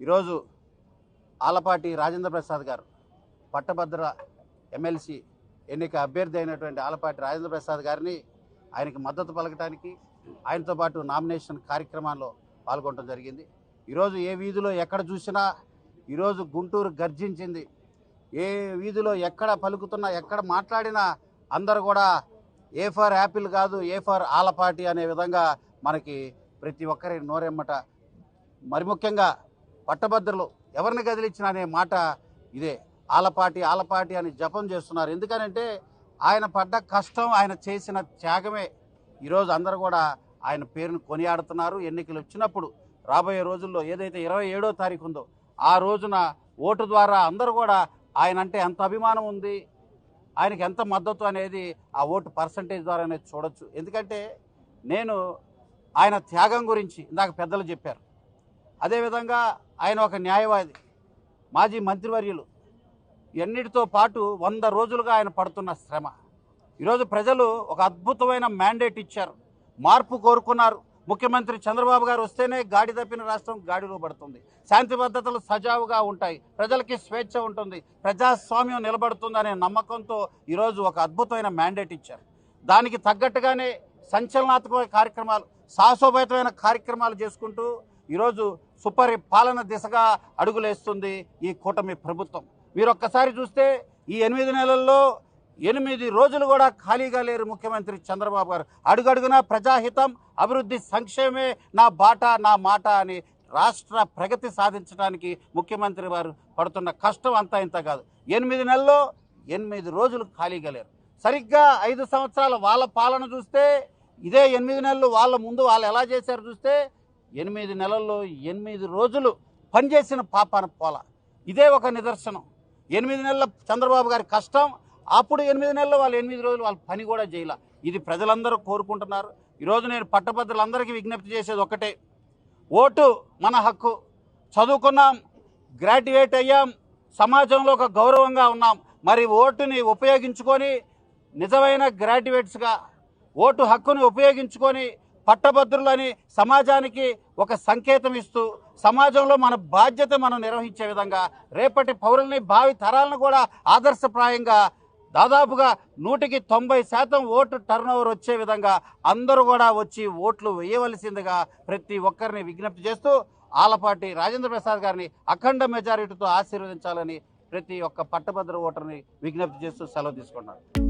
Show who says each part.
Speaker 1: ఈరోజు ఆలపాటి రాజేంద్ర ప్రసాద్ గారు పట్టభద్ర ఎమ్మెల్సీ ఎన్నిక అభ్యర్థి అయినటువంటి ఆలపాటి రాజేంద్ర ప్రసాద్ గారిని ఆయనకి మద్దతు పలకటానికి ఆయనతో పాటు నామినేషన్ కార్యక్రమాల్లో పాల్గొనడం జరిగింది. ఈరోజు ఏ వీధిలో ఎక్కడ చూసినా ఈరోజు గుంటూరు గర్జించింది. ఏ వీధిలో ఎక్కడ పలుకుతున్నా ఎక్కడ మాట్లాడినా అందరు కూడా ఏ ఫర్ యాపిల్ కాదు ఏ ఫర్ ఆలపాటి అనే విధంగా మనకి ప్రతి ఒక్కరి నోరెమ్మట. మరి ముఖ్యంగా పట్టభద్రులు ఎవరిని కదిలించిన అనే మాట ఇదే. ఆలపాటి ఆలపాటి అని జపం చేస్తున్నారు. ఎందుకనంటే ఆయన పడ్డ కష్టం ఆయన చేసిన త్యాగమే. ఈరోజు అందరూ కూడా ఆయన పేరును కొనియాడుతున్నారు. ఎన్నికలు వచ్చినప్పుడు రాబోయే రోజుల్లో ఏదైతే ఇరవై ఏడో తారీఖు ఉందో ఆ రోజున ఓటు ద్వారా అందరూ కూడా ఆయన అంటే ఎంత అభిమానం ఉంది ఆయనకి ఎంత మద్దతు అనేది ఆ ఓటు పర్సంటేజ్ ద్వారానే చూడొచ్చు. ఎందుకంటే నేను ఆయన త్యాగం గురించి ఇందాక పెద్దలు చెప్పారు. అదేవిధంగా ఆయన ఒక న్యాయవాది మాజీ మంత్రివర్యులు. ఎన్నిటితో పాటు వంద రోజులుగా ఆయన పడుతున్న శ్రమ. ఈరోజు ప్రజలు ఒక అద్భుతమైన మ్యాండేట్ ఇచ్చారు. మార్పు కోరుకున్నారు. ముఖ్యమంత్రి చంద్రబాబు గారు వస్తేనే గాడి తప్పిన రాష్ట్రం గాడిలో పడుతుంది. శాంతి భద్రతలు సజావుగా ఉంటాయి. ప్రజలకి స్వేచ్ఛ ఉంటుంది. ప్రజాస్వామ్యం నిలబడుతుందనే నమ్మకంతో ఈరోజు ఒక అద్భుతమైన మ్యాండేట్ ఇచ్చారు. దానికి తగ్గట్టుగానే సంచలనాత్మక కార్యక్రమాలు సాహసోపేతమైన కార్యక్రమాలు చేసుకుంటూ ఈరోజు సుపరి పాలన దిశగా అడుగులేస్తుంది ఈ కూటమి ప్రభుత్వం. మీరు ఒక్కసారి చూస్తే ఈ ఎనిమిది నెలల్లో ఎనిమిది రోజులు కూడా ఖాళీగా లేరు ముఖ్యమంత్రి చంద్రబాబు గారు. అడుగడుగునా ప్రజాహితం అభివృద్ధి సంక్షేమే నా బాట నా మాట అని రాష్ట్ర ప్రగతి సాధించడానికి ముఖ్యమంత్రి వారు పడుతున్న కష్టం అంతా ఇంత కాదు. ఎనిమిది నెలల్లో ఎనిమిది రోజులు ఖాళీగా లేరు. సరిగ్గా ఐదు సంవత్సరాల వాళ్ళ పాలన చూస్తే ఇదే ఎనిమిది నెలలు వాళ్ళ ముందు వాళ్ళు ఎలా చేశారు చూస్తే ఎనిమిది నెలల్లో ఎనిమిది రోజులు పనిచేసిన పాపాన పోల. ఇదే ఒక నిదర్శనం. ఎనిమిది నెలల చంద్రబాబు గారి కష్టం అప్పుడు ఎనిమిది నెలలు వాళ్ళు ఎనిమిది రోజులు వాళ్ళు పని కూడా చేయాల. ఇది ప్రజలందరూ కోరుకుంటున్నారు. ఈరోజు నేను పట్టభద్రులందరికీ విజ్ఞప్తి చేసేది ఒకటే. ఓటు మన హక్కు. చదువుకున్నాం గ్రాడ్యుయేట్ అయ్యాం సమాజంలో ఒక గౌరవంగా ఉన్నాం. మరి ఓటుని ఉపయోగించుకొని నిజమైన గ్రాడ్యుయేట్స్గా ఓటు హక్కుని ఉపయోగించుకొని పట్టభద్రులని సమాజానికి ఒక సంకేతం ఇస్తూ సమాజంలో మన బాధ్యత మనం నిర్వహించే విధంగా రేపటి పౌరుల్ని భావి తరాలను కూడా ఆదర్శప్రాయంగా దాదాపుగా నూటికి తొంభై శాతం ఓటు టర్న్ ఓవర్ వచ్చే విధంగా అందరూ కూడా వచ్చి ఓట్లు వేయవలసిందిగా ప్రతి ఒక్కరిని విజ్ఞప్తి చేస్తూ ఆలపాటి రాజేంద్ర ప్రసాద్ గారిని అఖండ మెజారిటీతో ఆశీర్వదించాలని ప్రతి ఒక్క పట్టభద్ర ఓటర్ని విజ్ఞప్తి చేస్తూ సెలవు తీసుకున్నారు